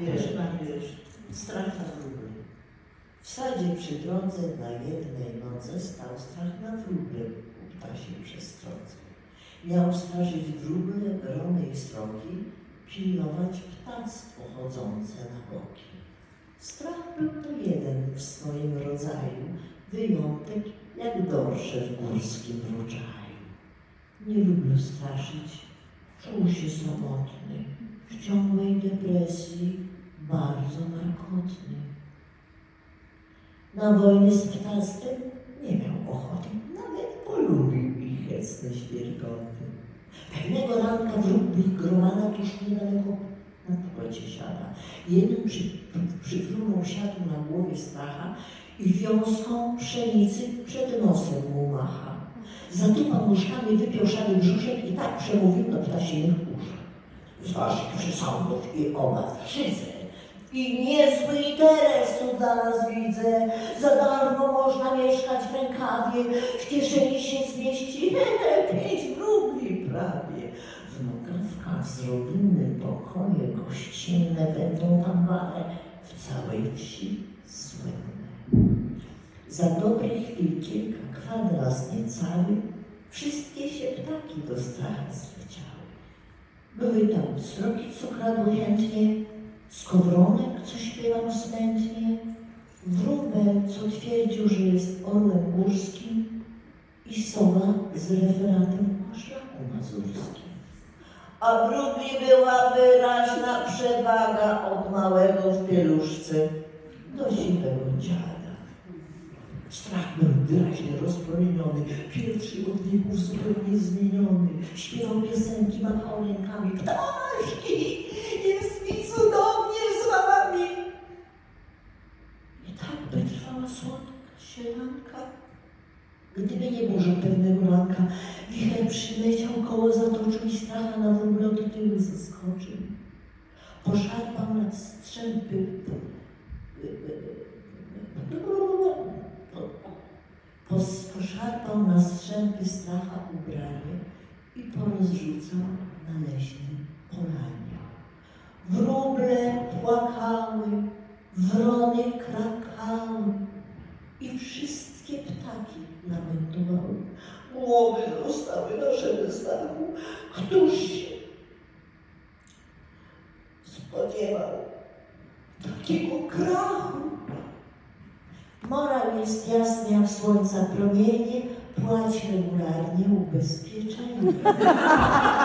wiesz, na. Strach na wróble. W sadzie przy drodze na jednej nodze stał strach na wróble u ptasiej przestrodze. Miał straszyć wróble, grony i sroki, pilnować ptactwo chodzące na boki. Strach był to jeden w swoim rodzaju, wyjątek jak dorsze w górskim rodzaju. Nie lubił straszyć, czuł się samotny, w ciągłej depresji, bardzo markotny. Na wojnę z ptactwem nie miał ochoty, nawet polubił ich hecne świerkoty. Pewnego ranka wróg gromada tuż niedaleko na płocie siada. Jeden przy, przyfrunął siadł na głowie stracha i wiązką pszenicy przed nosem mu macha. Zatupał nóżkami, wypiął szary brzuszek i tak przemówił do ptasich uszach. Z waszych przesądów i obaw szydzę. I niezły interes tu dla nas widzę. Za darmo można mieszkać w rękawie, w kieszeni się zmieści pięć rubli prawie. W nogawkach z rodziny pokoje gościnne będą tam bale w całej wsi słynne. Za dobrych chwil kilka kwadras niecały, wszystkie się ptaki do zleciały. Były tam sroki, co kradły chętnie, skowronek, co śpiewał smętnie, wróbel, co twierdził, że jest orłem górskim i sowa z referatem o szlaku mazurskim. A wróbli była wyraźna przewaga od małego w pieluszce do siwego dziada. Strach był wyraźnie rozpromieniony, pierwszy od wieków zupełnie zmieniony. Śpiewał piosenki, machał rękami. Ptaszki, jest mi cudownie z wami. I tak by trwała słodka sielanka. Gdyby nie burzył pewnego ranka, wicher przyleciał, koło zatoczył i stracha na od tyłu zaskoczył. Poszarpał nad strzępy Poszarpał na strzępy stracha ubranie i porozrzucał na leśnym polanie. Wróble płakały, wrony krakały i wszystkie ptaki lamentowały. Głowy zostały naszego strachu. Któż się spodziewał takiego krachu? Morał jest jasny jak słońca promienie, płać regularnie ubezpieczenie.